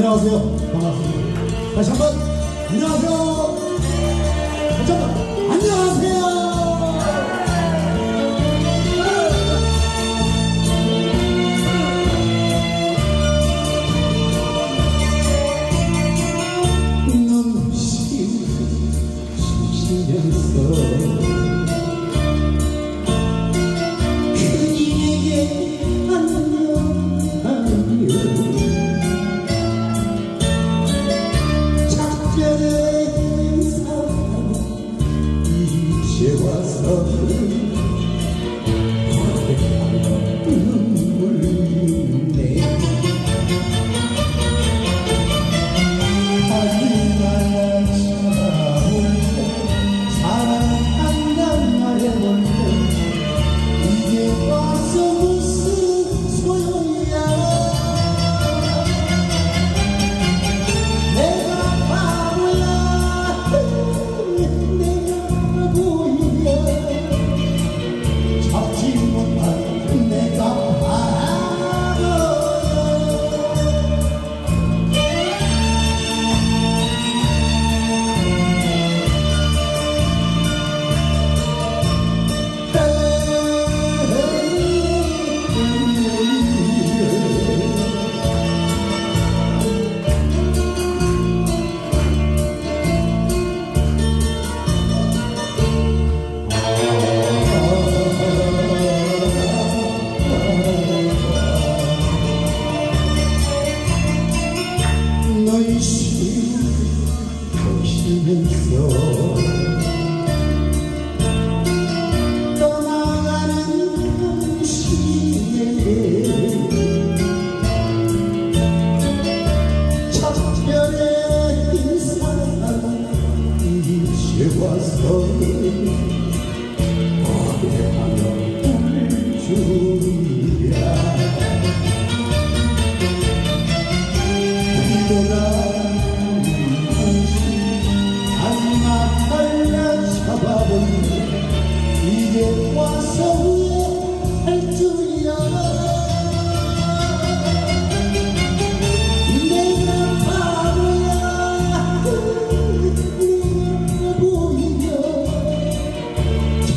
안녕하세요. 반갑습니다. 다시 한 번 안녕하세요. 잠깐. Deus.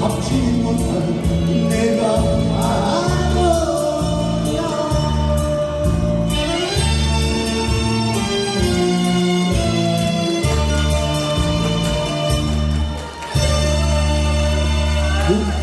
잡지 못한 내가 아.